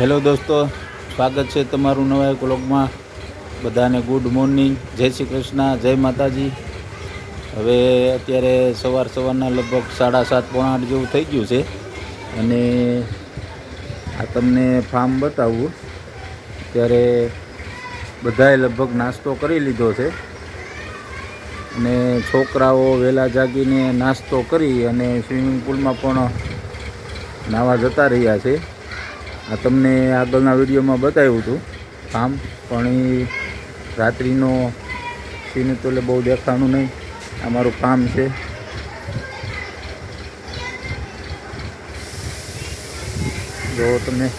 Hello દોસ્તો, સ્વાગત છે તમારું નવા એક વ્લોગમાં. બધાને ગુડ મોર્નિંગ, જય શ્રી કૃષ્ણ, જય માતાજી. હવે અત્યારે સવાર સવારના લગભગ સાડા સાત, પોણા આઠ જેવું થઈ ગયું છે. અને આ તમને ફાર્મ બતાવું. ત્યારે બધાએ લગભગ નાસ્તો કરી લીધો છે. અને છોકરાઓ વહેલા જાગીને નાસ્તો કરી અને સ્વિમિંગ પુલમાં પણ નાવા જતા રહ્યા છે. આ તમને આગળના વિડીયોમાં બતાવ્યું હતું. કામ પણ એ રાત્રિનો સીન તો એટલે બહુ દેખાણું નહીં. આ મારું કામ છે. જો તમે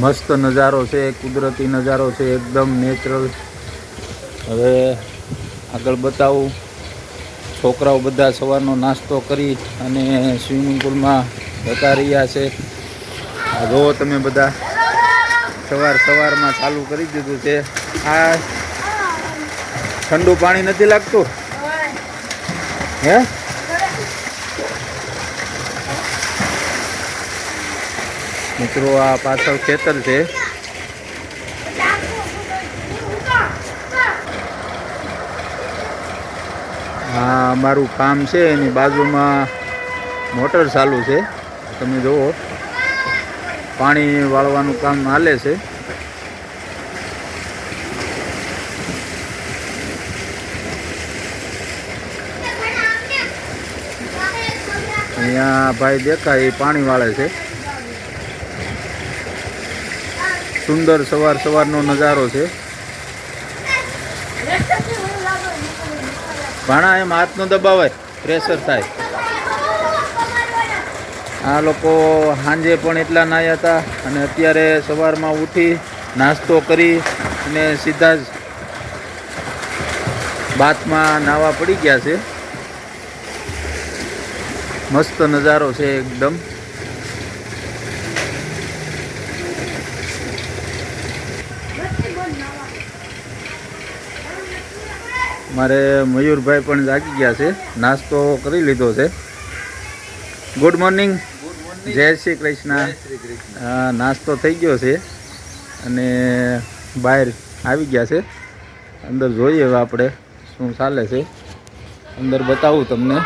મસ્ત નજારો છે, કુદરતી નજારો છે, એકદમ નેચરલ હવે આગળ બતાવું. છોકરાઓ બધા સવારનો નાસ્તો કરી અને સ્વિમિંગ પુલમાં જતા રહ્યા છે. જુઓ તમે બધા. સવાર સવારમાં ચાલુ કરી દીધું છે. આ ઠંડુ પાણી નથી લાગતું? હે? મિત્રો, આ પાછળ ખેતર છે. હા અમારું કામ છે, એની બાજુમાં મોટર ચાલુ છે. તમે જુઓ પાણી વાળવાનું કામ હાલે છે. અહીંયા ભાઈ દેખાય, એ પાણી વાળે છે. સુંદર સવાર સવારનો નજારો છે. ભાણા, એમ હાથનો દબાવાય પ્રેશર થાય. આ લોકો સાંજે પણ એટલા નાહ્યા હતા અને અત્યારે સવારમાં ઉઠી નાસ્તો કરી અને સીધા જ બાથમાં નાવા પડી ગયા છે. મસ્ત નજારો છે એકદમ. મારે મયુરભાઈ પણ જાગી ગયા છે. નાસ્તો કરી લીધો છે. ગુડ મોર્નિંગ જય શ્રી કૃષ્ણ. નાસ્તો થઈ ગયો છે અને બહાર આવી ગયા છે. અંદર જોઈએ હવે આપણે શું ચાલે છે. અંદર બતાવું તમને.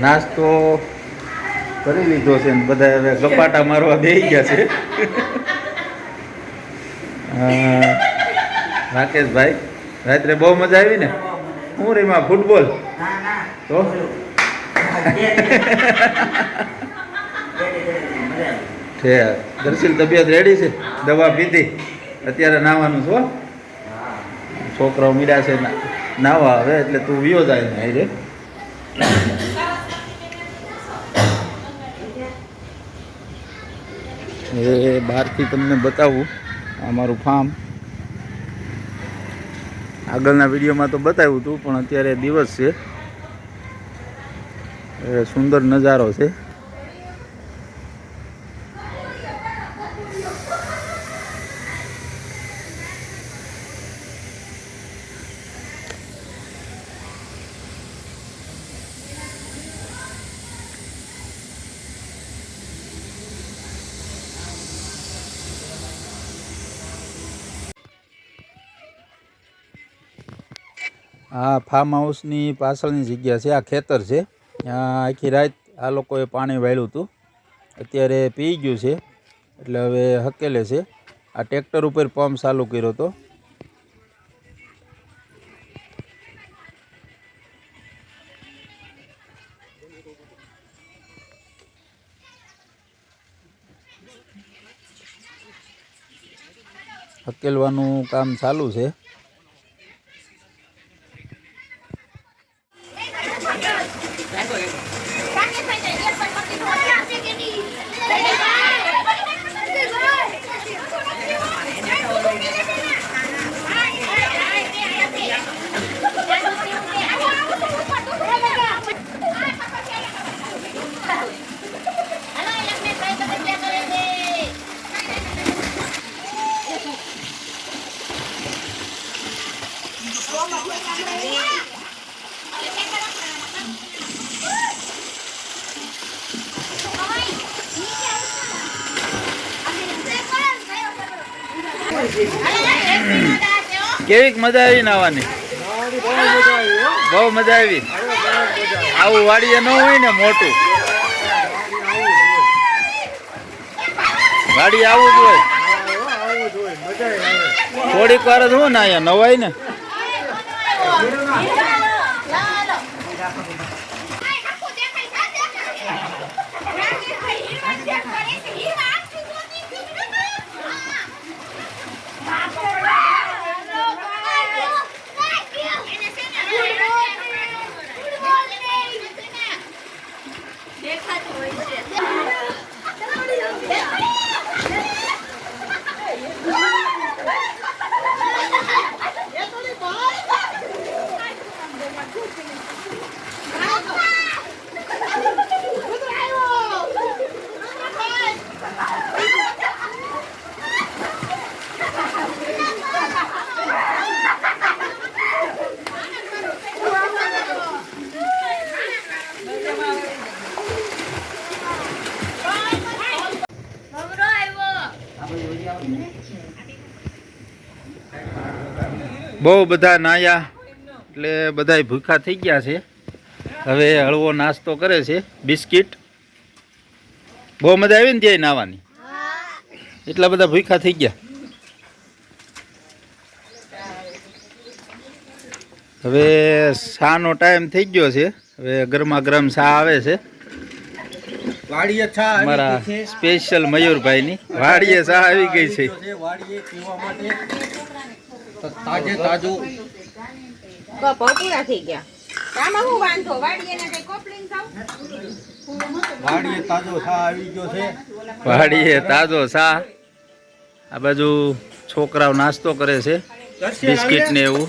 નાસ્તો કરી લીધો છે ને બધા હવે ગપાટા મારવા બેસી ગયા છે. રાકેશભાઈ રાત્રે બહુ મજા આવી ને? હું રીમાં ફૂટબોલ તો? છે. દર્શિલ તબિયત રેડી છે? દવા પીધી? અત્યારે નાવાનું છો છોકરાઓ મીડા છે નાવા આવે એટલે તું વિયો જાય ને આજે એ બહારથી તમને બતાવું આ મારું ફાર્મ આગળના વિડીયોમાં તો બતાવ્યું હતું પણ અત્યારે દિવસ છે. સુંદર નજારો છે. આ ફાર્મ હાઉસની પાછળની જગ્યા છે, આ ખેતર છે. ત્યાં આખી રાત આ લોકોએ પાણી વાળ્યું હતું. અત્યારે પી ગયું છે, એટલે હવે હકેલે છે. આ ટ્રેક્ટર ઉપર પંપ ચાલુ કર્યો હતો. હકેલવાનું કામ ચાલુ છે. કેવીક મજા આવી નાવાની? બહુ મજા આવી. આવું વાડીએ ન હોય ને મોટું. વાડી આવું જ હોય. થોડીક વાર જ હું ને અહીંયા નવાય ને. બહુ બધા નાયા એટલે બધા ભૂખા થઈ ગયા છે. હવે હળવો નાસ્તો કરે છે બિસ્કિટ. બહુ મજા આવી ને ત્યાં નાવાની? એટલા બધા ભૂખા થઈ ગયા. હવે શાનો ટાઈમ થઈ ગયો છે હવે ગરમા ગરમ શા આવે છે. વાડીએ ચા છે. સ્પેશિયલ મયુરભાઈની. વાડીએ શા આવી ગઈ છે. વાડીએ પીવા માટે. તો તાજે તાજું. કપ પૂરા થઈ ગયા. આમાં હું વાંધો? વાડીએ ને કઈ કોપલિંગ થાવ? વાડીએ તાજો ચા આવી ગયો છે. વાડીએ તાજો શા આ બાજુ છોકરાઓ નાસ્તો કરે છે. બિસ્કિટ ને એવું.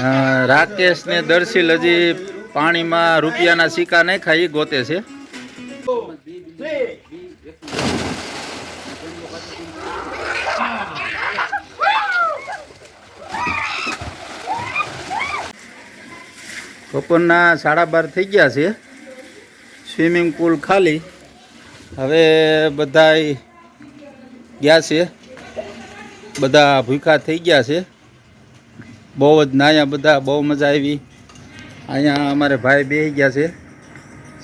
હા, રાકેશ ને દર્શીલ હજી પાણીમાં રૂપિયાના સિક્કા નહીં ખાઈ ગોતે છે. બપોરના સાડા બાર થઈ ગયા છે. સ્વિમિંગ પુલ ખાલી. હવે બધા ગયા છે. બધા ભૂખા થઈ ગયા છે. બહુ જ નાયા બધા બહુ મજા આવી. અહીંયા અમારે ભાઈ બે ગયા છે.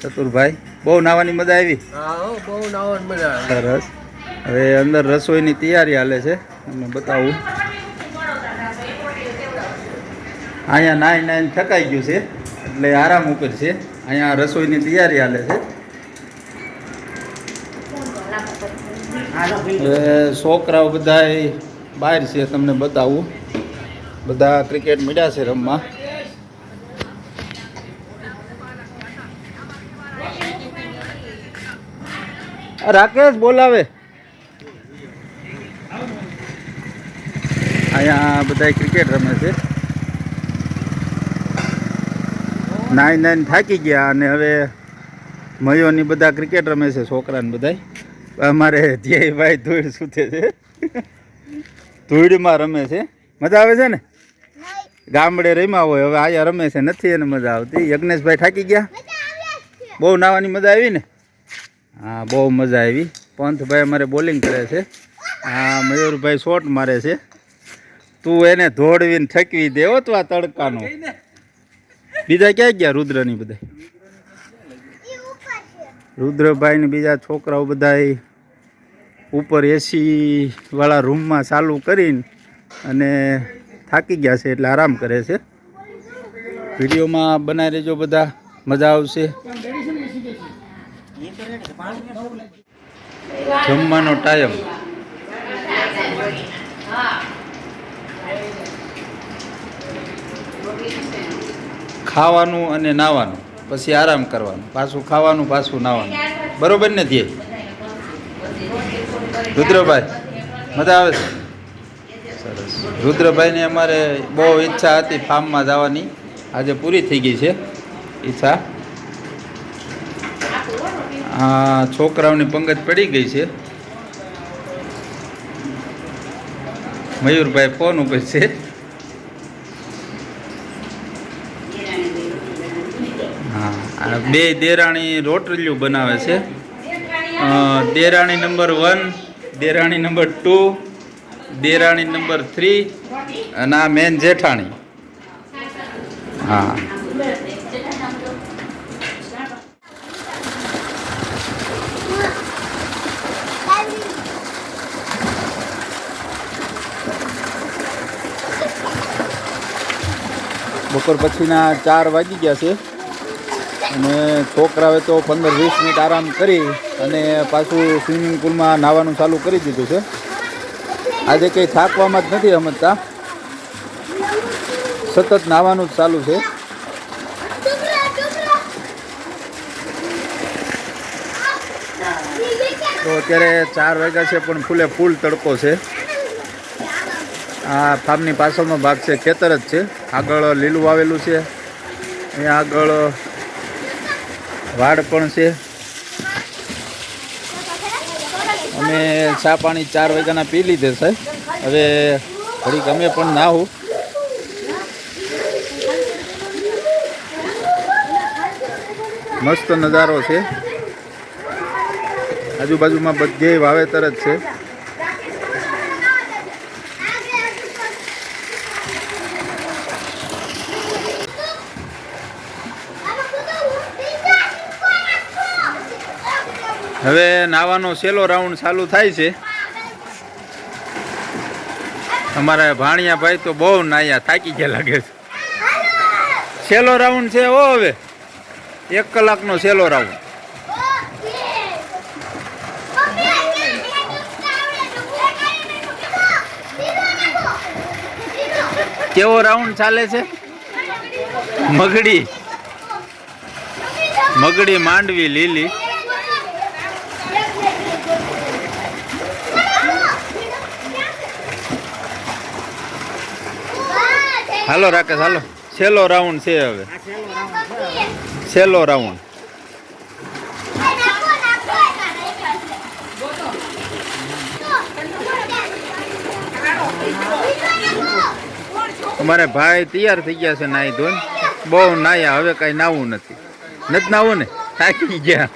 ચતુરભાઈ બહુ નાવાની મજા આવી? હો, બહુ નાવાની મજા સરસ. હવે અંદર રસોઈની તૈયારી હાલે છે. તમને બતાવું. અહીંયા નાઈ નાઈને થકાઈ ગયું છે. એટલે આરામ ઉપર છે. અહીંયા રસોઈની તૈયારી હાલે છે. છોકરાઓ બધા બહાર છે તમને બતાવું. બધા ક્રિકેટ મળ્યા છે રમવા. રાકેશ બોલાવે. અહીંયા બધા ક્રિકેટ રમે છે. નાઈ નાઈને થાકી ગયા અને હવે મયોની બધા ક્રિકેટ રમે છે છોકરાને બધા અમારે ધ્યેયભાઈ ધૂળ સૂતે છે. ધૂળમાં રમે છે. મજા આવે છે ને? ગામડે રમ્યા હોય હવે આયા રમે છે. નથી એને મજા આવતી. યજ્ઞેશભાઈ થાકી ગયા? બહુ નાવાની મજા આવી ને? હા બહુ મજા આવી. પંથભાઈ અમારે બોલિંગ કરે છે. હા મયુરભાઈ શોટ મારે છે. તું એને ધોળવીને ઠકવી દેવો તો આ તડકાનો. બીજા ક્યાં ગયા રુદ્રની બધા રુદ્રભાઈ ને બીજા છોકરાઓ બધા ઉપર એસી વાળા રૂમમાં ચાલુ કરીને અને થાકી ગયા છે એટલે આરામ કરે છે. વિડીયોમાં બનાવી લેજો બધા. મજા આવશે. જમવાનો ટાઈમ ખાવાનું અને નાવાનું. પછી આરામ કરવાનું. પાછું ખાવાનું, પાછું નાવાનું. બરોબર ને ધ્યેય? રુદ્રભાઈ, મજા આવે છે? સરસ. રુદ્રભાઈને અમારે બહુ ઈચ્છા હતી ફાર્મમાં જવાની. આજે પૂરી થઈ ગઈ છે. ઈચ્છા. હા, છોકરાઓની પંગત પડી ગઈ છે. મયુરભાઈ ફોન ઉપર છે. હા બે દેરાણી રોટલીયું બનાવે છે. દેરાણી નંબર વન, દેરાણી નંબર ટુ, દેરાણી નંબર થ્રી અને આ મેન જેઠાણી. હા. બપોર પછીના ચાર વાગી ગયા છે. અને છોકરાઓએ તો પંદર વીસ મિનિટ આરામ કરી અને પાછું સ્વિમિંગ પુલમાં નાહવાનું ચાલુ કરી દીધું છે. આજે કંઈ થાકવામાં જ નથી સમજતા સતત નાહવાનું જ ચાલુ છે. તો અત્યારે ચાર વાગ્યા છે પણ ફૂલે ફૂલ તડકો છે. આ ફાર્મની પાછળનો ભાગ છે, ખેતર જ છે. આગળ લીલું વાવેલું છે. અહીંયા આગળ વાડ પણ છે. અમે ચા પાણી ચાર વાગ્યાના પી લીધે સાહેબ હવે ઘડીક અમે પણ નાહું. મસ્ત નજારો છે. આજુબાજુમાં બધે વાવેતર જ છે. હવે નાવાનો છેલ્લો રાઉન્ડ ચાલુ થાય છે. અમારા ભાણિયા ભાઈ તો બહુ નાયા, થાકી ગયા લાગે છે. છેલ્લો રાઉન્ડ છે ઓ હવે. એક કલાકનો છેલ્લો રાઉન્ડ કેવો રાઉન્ડ ચાલે છે? મગડી. મગડી માંડવી લીલી. હાલો રાકેશ હાલો. છેલ્લો રાઉન્ડ છે હવે. છેલ્લો રાઉન્ડ અમારે ભાઈ તૈયાર થઈ ગયા છે નાહી ધોઈ બહુ નાયા હવે કઈ નાવું નથી. નથી નાવું ને? થાકી ગયા.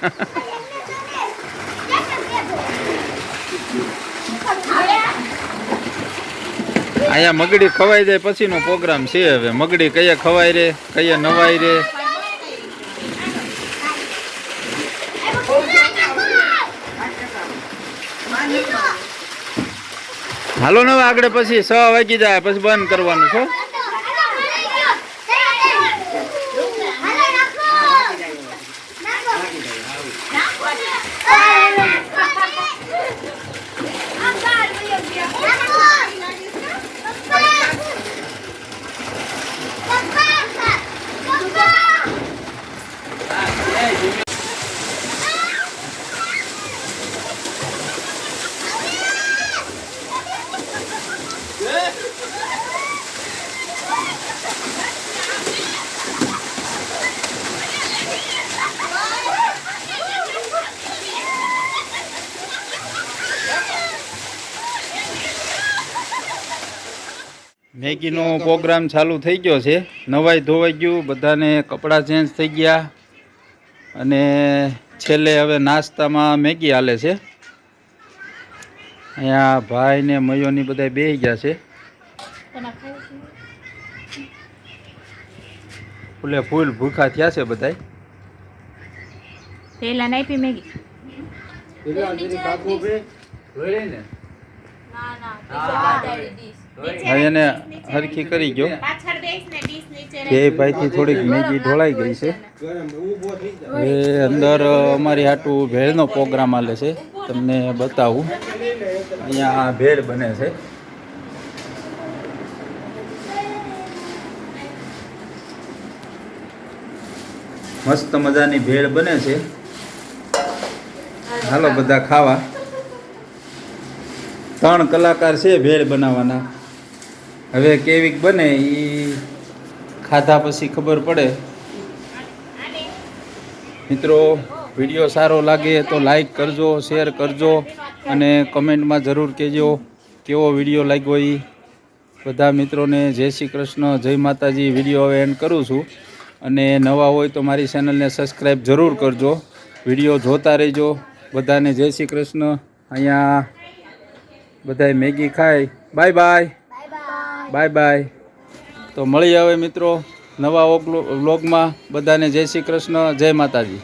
અહીંયા મગડી ખવાઈ જાય, પછીનો પ્રોગ્રામ છે હવે. મગડી કયા ખવાય રે, કયા નવાય રે? હાલો ને આગળ પછી છ વાગી જાય, પછી બંધ કરવાનું છો. મેગીનો પ્રોગ્રામ ચાલુ થઈ ગયો છે. નવાઈ ધોવાઈ ગયું બધાને કપડાં ચેન્જ થઈ ગયા. અને છેલ્લે હવે નાસ્તામાં મેગી હાલે છે. અહીંયા ભાઈ ને મયોની બધા બે ગયા છે. ફૂલે ફૂલ ભૂખા થયા છે બધા પહેલા નાઈ પી મેગી. એને હરખી કરી ગયો. પાછળ બેસ ને ડીશ નીચે બે ભાઈથી થોડીક મેગી ઢોળાઈ ગઈ છે એ અંદર અમારી હાટું ભેળનો પ્રોગ્રામ આલે છે. તમને બતાવું. અહીંયા આ ભેળ બને છે. મસ્ત મજાની ભેળ બને છે. હાલો બધા ખાવા. ત્રણ કલાકાર છે ભેળ બનાવવાના. હવે કેવીક બને એ ખાધા પછી ખબર પડે. મિત્રો, વીડિયો સારો લાગે તો લાઈક કરજો શેર કરજો અને કમેન્ટમાં જરૂર કહેજો કેવો વીડિયો લાગ્યો એ બધા મિત્રોને જય શ્રી કૃષ્ણ, જય માતાજી. વીડિયો હવે એન્ડ કરું છું. અને નવા હોય તો મારી ચેનલને સબસ્ક્રાઈબ જરૂર કરજો. વીડિયો જોતા રહેજો. બધાને જય શ્રી કૃષ્ણ. અહીંયા બધાય મેગી ખાય. Bye bye. બાય બાય તો મળીએ હવે મિત્રો નવા વ્લોગમાં. બધાને જય શ્રી કૃષ્ણ જય માતાજી.